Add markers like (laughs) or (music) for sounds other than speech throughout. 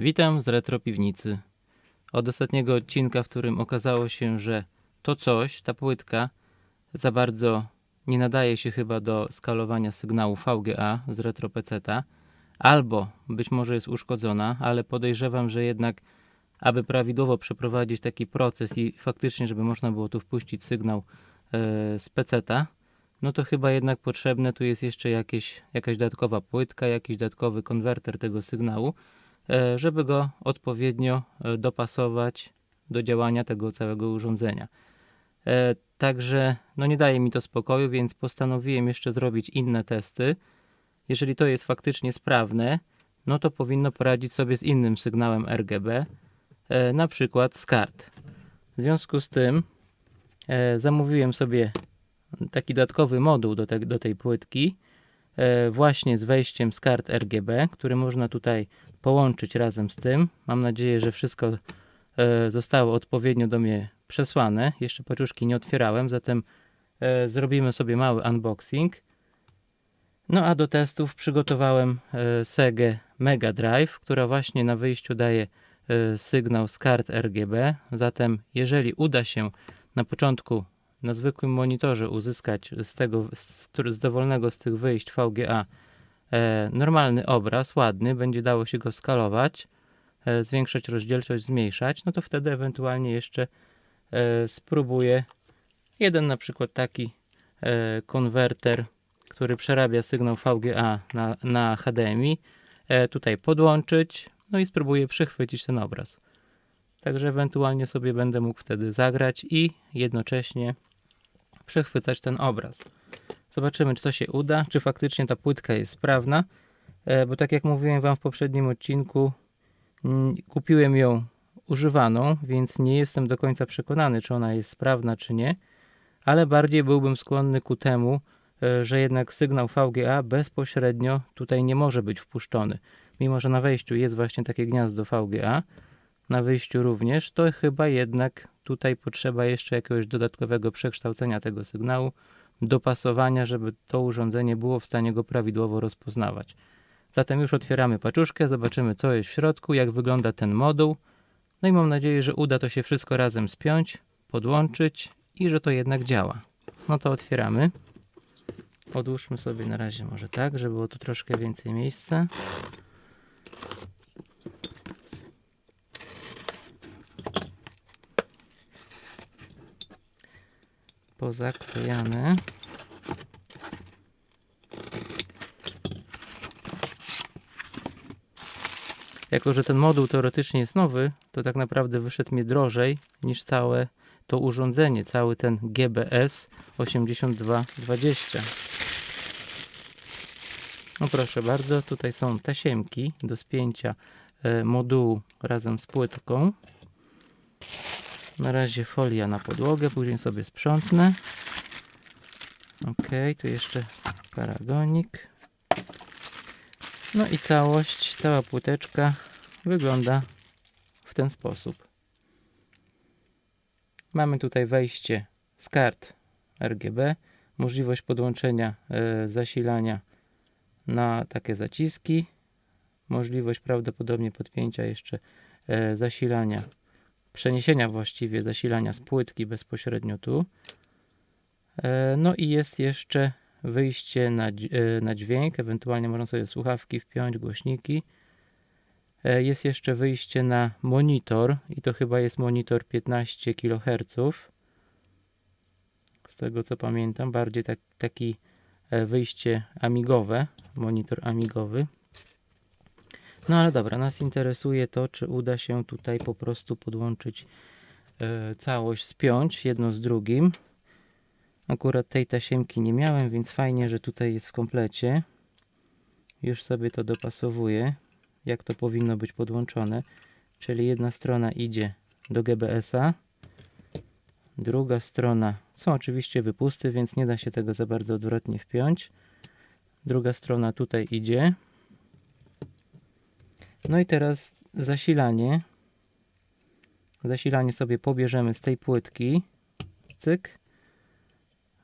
Witam z Retro Piwnicy. Od ostatniego odcinka, w którym okazało się, że to coś, ta płytka, za bardzo nie nadaje się chyba do skalowania sygnału VGA z Retro Peceta, albo być może jest uszkodzona, ale podejrzewam, że jednak, aby prawidłowo przeprowadzić taki proces i faktycznie, żeby można było tu wpuścić sygnał e, z peceta, no to chyba jednak potrzebne tu jest jeszcze jakieś, jakaś dodatkowa płytka, jakiś dodatkowy konwerter tego sygnału, żeby go odpowiednio e, dopasować do działania tego całego urządzenia. E, Także no nie daje mi to spokoju, więc postanowiłem jeszcze zrobić inne testy. Jeżeli to jest faktycznie sprawne, no to powinno poradzić sobie z innym sygnałem RGB, e, na przykład z kart. W związku z tym e, zamówiłem sobie taki dodatkowy moduł do, te, do tej płytki, e, właśnie z wejściem z kart RGB, który można tutaj połączyć razem z tym. Mam nadzieję, że wszystko e, zostało odpowiednio do mnie przesłane. Jeszcze paczuszki nie otwierałem, zatem e, zrobimy sobie mały unboxing. No a do testów przygotowałem e, Sega Mega Drive, która właśnie na wyjściu daje e, sygnał z kart RGB. Zatem jeżeli uda się na początku na zwykłym monitorze uzyskać z tego, z, z dowolnego z tych wyjść VGA e, normalny obraz, ładny, będzie dało się go skalować, e, zwiększać rozdzielczość, zmniejszać, no to wtedy ewentualnie jeszcze e, spróbuję jeden na przykład taki e, konwerter, który przerabia sygnał VGA na, na HDMI, e, tutaj podłączyć, no i spróbuję przechwycić ten obraz. Także ewentualnie sobie będę mógł wtedy zagrać i jednocześnie przechwycać ten obraz. Zobaczymy, czy to się uda, czy faktycznie ta płytka jest sprawna, e, bo tak jak mówiłem Wam w poprzednim odcinku, kupiłem ją używaną, więc nie jestem do końca przekonany, czy ona jest sprawna, czy nie, ale bardziej byłbym skłonny ku temu, e, że jednak sygnał VGA bezpośrednio tutaj nie może być wpuszczony. Mimo, że na wejściu jest właśnie takie gniazdo VGA, na wyjściu również, to chyba jednak tutaj potrzeba jeszcze jakiegoś dodatkowego przekształcenia tego sygnału, dopasowania, żeby to urządzenie było w stanie go prawidłowo rozpoznawać. Zatem już otwieramy paczuszkę, zobaczymy co jest w środku, jak wygląda ten moduł. No i mam nadzieję, że uda to się wszystko razem spiąć, podłączyć i że to jednak działa. No to otwieramy. Odłóżmy sobie na razie może tak, żeby było tu troszkę więcej miejsca. Pozaklejane. Jako, że ten moduł teoretycznie jest nowy, to tak naprawdę wyszedł mi drożej niż całe to urządzenie, cały ten GBS 8220. No proszę bardzo, tutaj są tasiemki do spięcia e, modułu razem z płytką. Na razie folia na podłogę, później sobie sprzątnę. Ok, tu jeszcze paragonik. No i całość, cała płyteczka wygląda w ten sposób. Mamy tutaj wejście z kart RGB, możliwość podłączenia e, zasilania na takie zaciski, możliwość prawdopodobnie podpięcia jeszcze e, zasilania, przeniesienia właściwie zasilania z płytki bezpośrednio tu. E, no i jest jeszcze wyjście na, e, na dźwięk, ewentualnie można sobie słuchawki wpiąć, głośniki. E, Jest jeszcze wyjście na monitor i to chyba jest monitor 15 kHz. Z tego co pamiętam, bardziej tak, taki wyjście amigowe, monitor amigowy. No ale dobra, nas interesuje to, czy uda się tutaj po prostu podłączyć e, całość, spiąć jedno z drugim. Akurat tej tasiemki nie miałem, więc fajnie, że tutaj jest w komplecie. Już sobie to dopasowuję, jak to powinno być podłączone. Czyli jedna strona idzie do GBS-a, druga strona są oczywiście wypusty, więc nie da się tego za bardzo odwrotnie wpiąć. Druga strona tutaj idzie. No i teraz zasilanie. Zasilanie sobie pobierzemy z tej płytki. Cyk.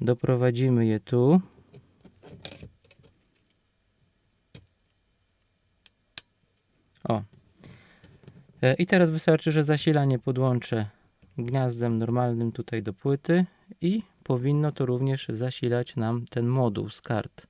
Doprowadzimy je tu. O. E, I teraz wystarczy, że zasilanie podłączę gniazdem normalnym tutaj do płyty i powinno to również zasilać nam ten moduł z kart.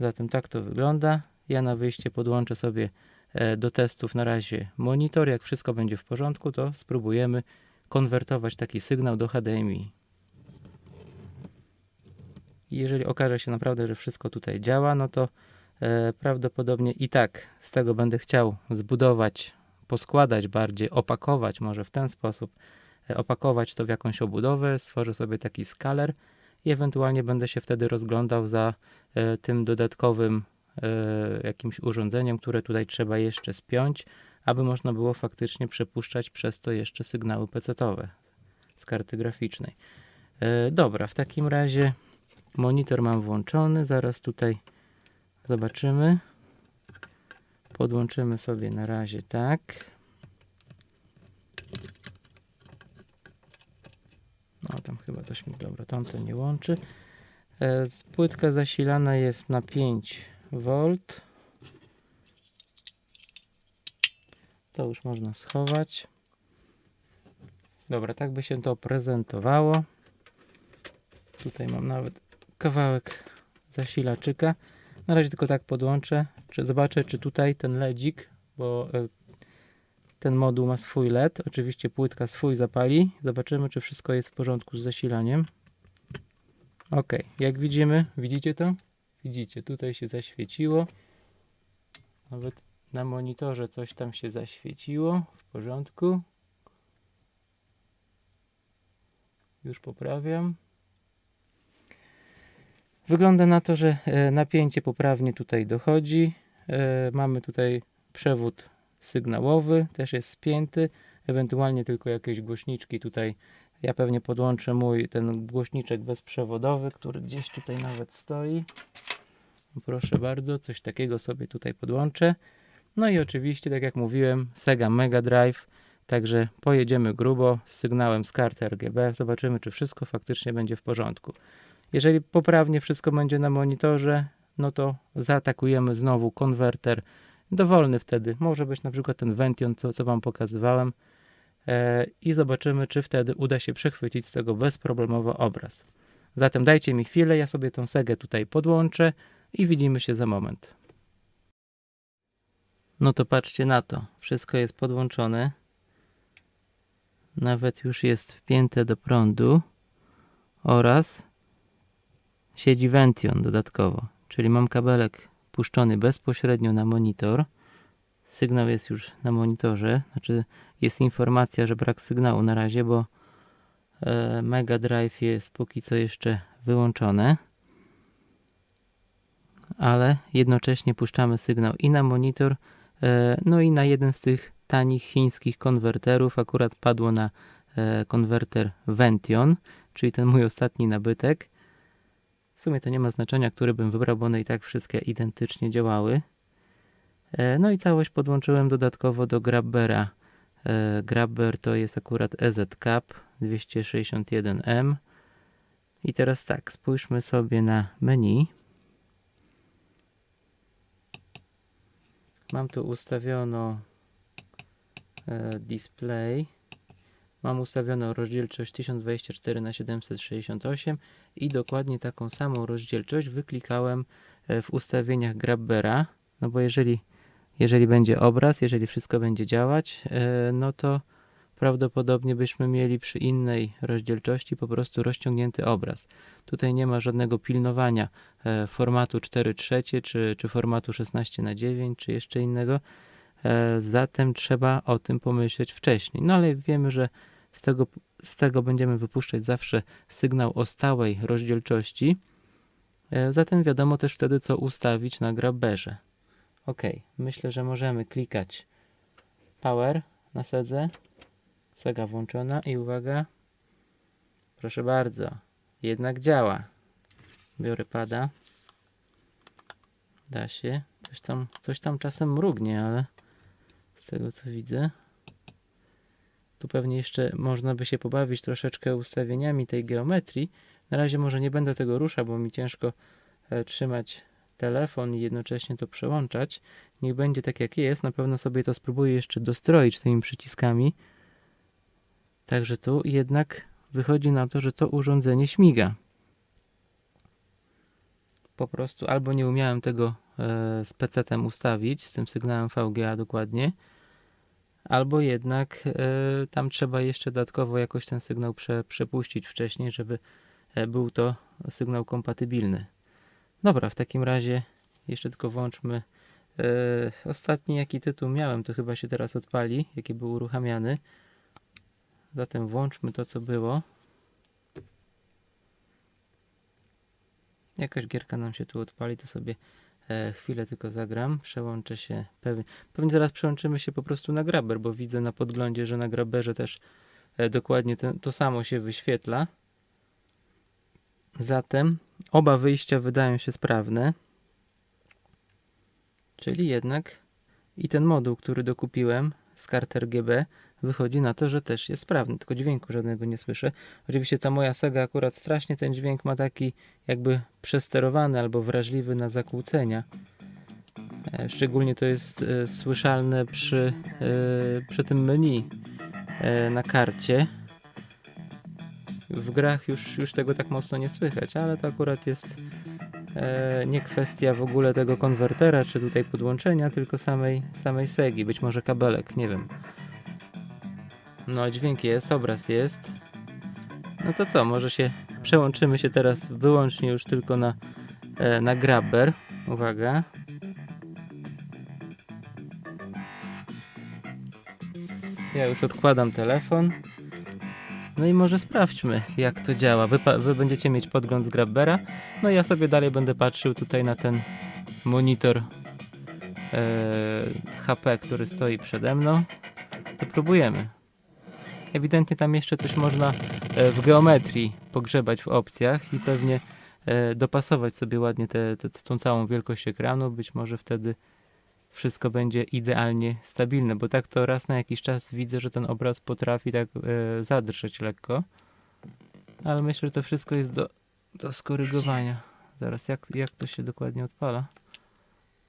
Zatem tak to wygląda. Ja na wyjście podłączę sobie do testów na razie monitor. Jak wszystko będzie w porządku, to spróbujemy konwertować taki sygnał do HDMI. Jeżeli okaże się naprawdę, że wszystko tutaj działa, no to e, prawdopodobnie i tak z tego będę chciał zbudować, poskładać bardziej, opakować może w ten sposób, e, opakować to w jakąś obudowę, stworzę sobie taki skaler i ewentualnie będę się wtedy rozglądał za e, tym dodatkowym e, jakimś urządzeniem, które tutaj trzeba jeszcze spiąć, aby można było faktycznie przepuszczać przez to jeszcze sygnały PC-owe z karty graficznej. E, Dobra, w takim razie monitor mam włączony, zaraz tutaj zobaczymy. Podłączymy sobie na razie tak. No tam chyba coś mi dobra, tamto nie łączy. E, Płytka zasilana jest na 5 V. To już można schować. Dobra, tak by się to prezentowało. Tutaj mam nawet kawałek zasilaczyka. Na razie tylko tak podłączę. Czy zobaczę, czy tutaj ten LEDzik, bo e, ten moduł ma swój LED. Oczywiście płytka swój zapali. Zobaczymy, czy wszystko jest w porządku z zasilaniem. Ok, jak widzimy, widzicie to? Widzicie, tutaj się zaświeciło. Nawet na monitorze coś tam się zaświeciło. W porządku. Już poprawiam. Wygląda na to, że e, napięcie poprawnie tutaj dochodzi. E, Mamy tutaj przewód sygnałowy, też jest spięty. Ewentualnie tylko jakieś głośniczki tutaj. Ja pewnie podłączę mój ten głośniczek bezprzewodowy, który gdzieś tutaj nawet stoi. Proszę bardzo, coś takiego sobie tutaj podłączę. No i oczywiście, tak jak mówiłem, Sega Mega Drive. Także pojedziemy grubo z sygnałem z karty RGB. Zobaczymy, czy wszystko faktycznie będzie w porządku. Jeżeli poprawnie wszystko będzie na monitorze, no to zaatakujemy znowu konwerter dowolny wtedy. Może być na przykład ten Vention, co, co Wam pokazywałem. E, I zobaczymy, czy wtedy uda się przechwycić z tego bezproblemowo obraz. Zatem dajcie mi chwilę, ja sobie tą segę tutaj podłączę i widzimy się za moment. No to patrzcie na to. Wszystko jest podłączone. Nawet już jest wpięte do prądu oraz siedzi Vention dodatkowo, czyli mam kabelek puszczony bezpośrednio na monitor. Sygnał jest już na monitorze, znaczy jest informacja, że brak sygnału na razie, bo e, Mega Drive jest póki co jeszcze wyłączone. Ale jednocześnie puszczamy sygnał i na monitor, e, no i na jeden z tych tanich chińskich konwerterów. Akurat padło na e, konwerter Vention, czyli ten mój ostatni nabytek. W sumie to nie ma znaczenia, który bym wybrał, bo one i tak wszystkie identycznie działały. E, No i całość podłączyłem dodatkowo do Grabbera. Grabber to jest akurat EZ Cap 261M. I teraz tak, spójrzmy sobie na menu. Mam tu ustawiono e, display. Mam ustawioną rozdzielczość 1024 na 768 i dokładnie taką samą rozdzielczość wyklikałem e, w ustawieniach Grabbera. No bo jeżeli, jeżeli będzie obraz, jeżeli wszystko będzie działać, e, no to prawdopodobnie byśmy mieli przy innej rozdzielczości po prostu rozciągnięty obraz. Tutaj nie ma żadnego pilnowania e, formatu 4.3 czy, czy formatu 16 na 9 czy jeszcze innego. E, Zatem trzeba o tym pomyśleć wcześniej. No ale wiemy, że z tego, z tego będziemy wypuszczać zawsze sygnał o stałej rozdzielczości. E, Zatem wiadomo też wtedy, co ustawić na grabberze. Ok, myślę, że możemy klikać Power na sedze. Sega włączona i uwaga. Proszę bardzo, jednak działa. Biorę pada. Da się. Coś tam, coś tam czasem mrugnie, ale z tego co widzę. Tu pewnie jeszcze można by się pobawić troszeczkę ustawieniami tej geometrii. Na razie może nie będę tego ruszał, bo mi ciężko e, trzymać telefon i jednocześnie to przełączać. Niech będzie tak jak jest. Na pewno sobie to spróbuję jeszcze dostroić tymi przyciskami. Także tu jednak wychodzi na to, że to urządzenie śmiga. Po prostu albo nie umiałem tego e, z PC-tem ustawić, z tym sygnałem VGA dokładnie, albo jednak e, tam trzeba jeszcze dodatkowo jakoś ten sygnał prze, przepuścić wcześniej, żeby e, był to sygnał kompatybilny. Dobra, w takim razie jeszcze tylko włączmy ostatni jaki tytuł miałem, to chyba się teraz odpali, jaki był uruchamiany. Zatem włączmy to, co było. Jakaś gierka nam się tu odpali, to sobie e, chwilę tylko zagram. Przełączę się. Pewnie, pewnie zaraz przełączymy się po prostu na Grabber, bo widzę na podglądzie, że na Grabberze też e, dokładnie ten, to samo się wyświetla. Zatem oba wyjścia wydają się sprawne. Czyli jednak i ten moduł, który dokupiłem z kart RGB, wychodzi na to, że też jest sprawny, tylko dźwięku żadnego nie słyszę. Oczywiście ta moja Sega akurat strasznie ten dźwięk ma taki jakby przesterowany albo wrażliwy na zakłócenia. E, Szczególnie to jest e, słyszalne przy, e, przy tym menu e, na karcie. W grach już, już tego tak mocno nie słychać, ale to akurat jest e, nie kwestia w ogóle tego konwertera, czy tutaj podłączenia, tylko samej, samej Segi, być może kabelek, nie wiem. No, dźwięk jest, obraz jest. No to co, może się przełączymy się teraz wyłącznie już tylko na, e, na Grabber. Uwaga. Ja już odkładam telefon. No i może sprawdźmy, jak to działa. Wy, wy będziecie mieć podgląd z Grabbera. No i ja sobie dalej będę patrzył tutaj na ten monitor e, HP, który stoi przede mną. To próbujemy. Ewidentnie tam jeszcze coś można e, w geometrii pogrzebać w opcjach i pewnie e, dopasować sobie ładnie tę tą całą wielkość ekranu. Być może wtedy wszystko będzie idealnie stabilne, bo tak to raz na jakiś czas widzę, że ten obraz potrafi tak e, zadrżeć lekko. Ale myślę, że to wszystko jest do, do skorygowania. Zaraz, jak, jak to się dokładnie odpala?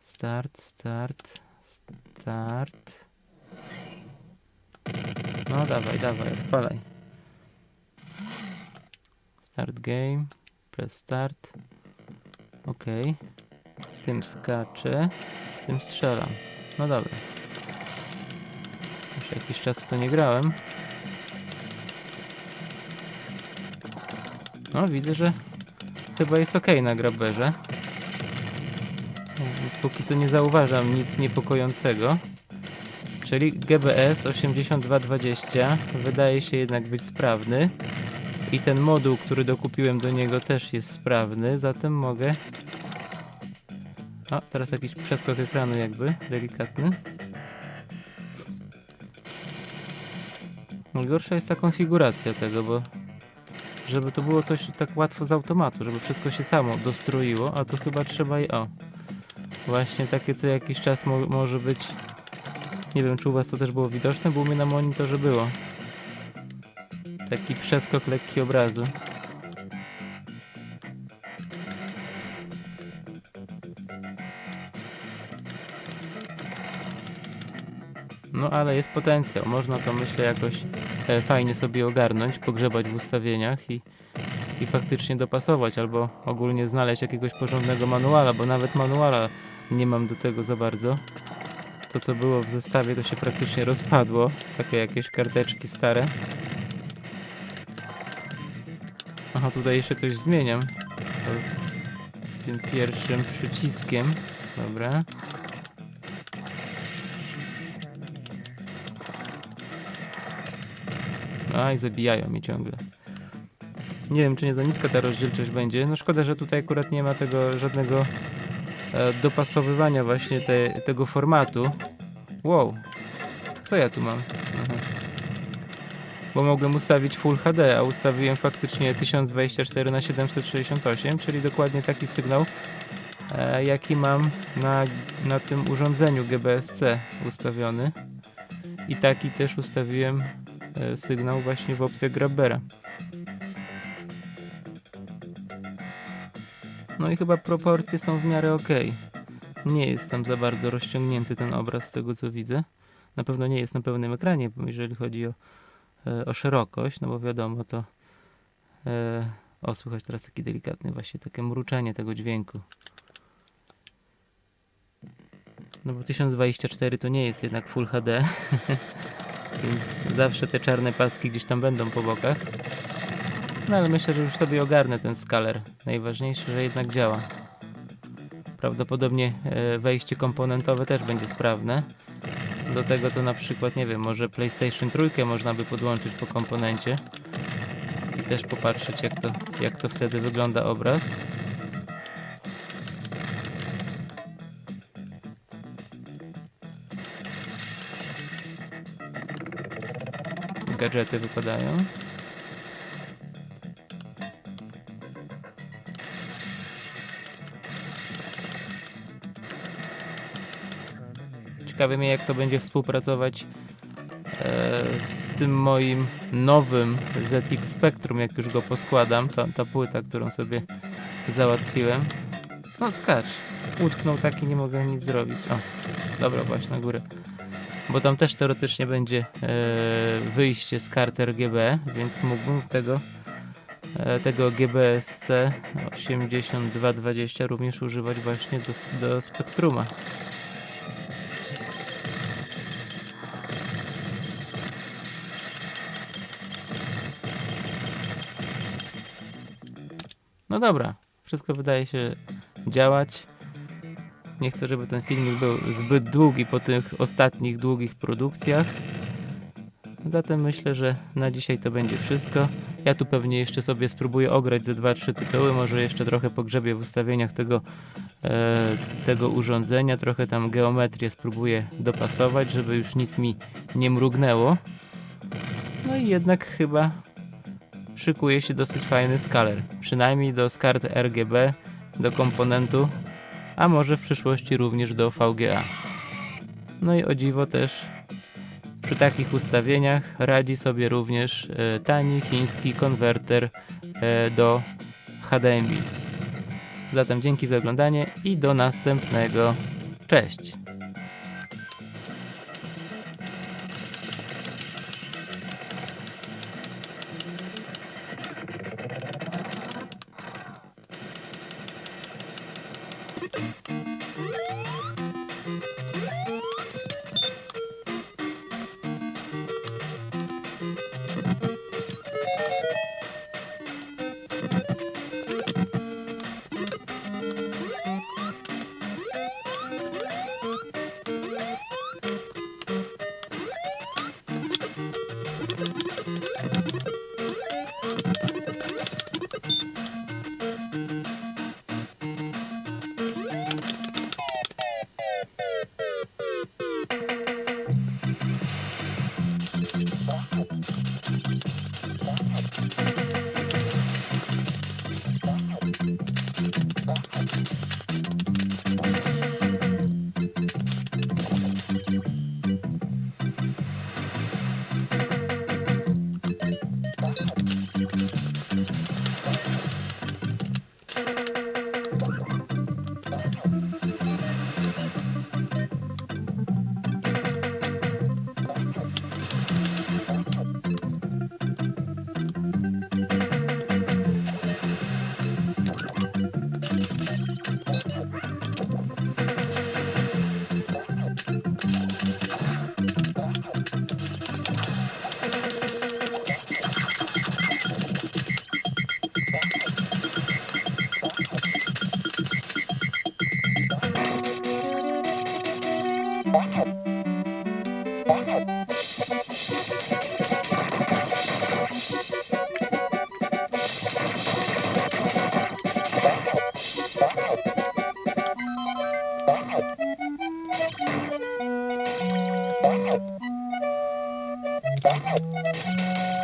Start, start, start. No dawaj, dawaj, odpalaj. Start game. Press start. Ok. Tym skaczę. Tym strzelam. No dobra. Już jakiś czas w to nie grałem. No widzę, że chyba jest ok na grabberze. Póki co nie zauważam nic niepokojącego. Czyli GBS 8220 wydaje się jednak być sprawny. I ten moduł, który dokupiłem do niego też jest sprawny, zatem mogę... O, teraz jakiś przeskok ekranu jakby, delikatny. Gorsza jest ta konfiguracja tego, bo żeby to było coś tak łatwo z automatu, żeby wszystko się samo dostroiło, a tu chyba trzeba i o. Właśnie takie co jakiś czas mo może być nie wiem, czy u was to też było widoczne, bo u mnie na monitorze było. Taki przeskok lekki obrazu. No ale jest potencjał. Można to myślę jakoś e, fajnie sobie ogarnąć, pogrzebać w ustawieniach i, i faktycznie dopasować, albo ogólnie znaleźć jakiegoś porządnego manuala, bo nawet manuala nie mam do tego za bardzo to co było w zestawie to się praktycznie rozpadło. Takie jakieś karteczki stare. Aha, tutaj jeszcze coś zmieniam. Tym pierwszym przyciskiem. Dobra. A i zabijają mnie ciągle. Nie wiem, czy nie za niska ta rozdzielczość będzie. No szkoda, że tutaj akurat nie ma tego żadnego dopasowywania właśnie te, tego formatu. Wow. Co ja tu mam? Aha. Bo mogłem ustawić Full HD, a ustawiłem faktycznie 1024 na 768, czyli dokładnie taki sygnał, e, jaki mam na, na tym urządzeniu GBSC ustawiony. I taki też ustawiłem e, sygnał właśnie w opcjach Grabbera. No i chyba proporcje są w miarę ok. Nie jest tam za bardzo rozciągnięty ten obraz z tego co widzę. Na pewno nie jest na pełnym ekranie, jeżeli chodzi o, e, o szerokość, no bo wiadomo to... E, o, słychać teraz taki delikatny właśnie takie mruczenie tego dźwięku. No bo 1024 to nie jest jednak Full HD, (laughs) więc zawsze te czarne paski gdzieś tam będą po bokach. No ale myślę, że już sobie ogarnę ten skaler. Najważniejsze, że jednak działa. Prawdopodobnie e, wejście komponentowe też będzie sprawne. Do tego to na przykład, nie wiem, może PlayStation 3 można by podłączyć po komponencie i też popatrzeć jak to, jak to wtedy wygląda obraz. Gadżety wypadają. Ciekawe mnie jak to będzie współpracować e, z tym moim nowym ZX Spectrum, jak już go poskładam. Ta, ta płyta, którą sobie załatwiłem. No skacz. Utknął taki, nie mogę nic zrobić. O, dobra, właśnie na górę. Bo tam też teoretycznie będzie e, wyjście z kart RGB, więc mógłbym tego e, tego GBSC 8220 również używać właśnie do, do Spectruma. No dobra, wszystko wydaje się działać. Nie chcę, żeby ten filmik był zbyt długi po tych ostatnich długich produkcjach. Zatem myślę, że na dzisiaj to będzie wszystko. Ja tu pewnie jeszcze sobie spróbuję ograć ze 2-3 tytuły, może jeszcze trochę pogrzebię w ustawieniach tego, e, tego urządzenia, trochę tam geometrię spróbuję dopasować, żeby już nic mi nie mrugnęło. No i jednak chyba szykuje się dosyć fajny skaler. Przynajmniej do z kart RGB, do komponentu, a może w przyszłości również do VGA. No i o dziwo też przy takich ustawieniach radzi sobie również e, tani chiński konwerter e, do HDMI. Zatem dzięki za oglądanie i do następnego. Cześć! bad.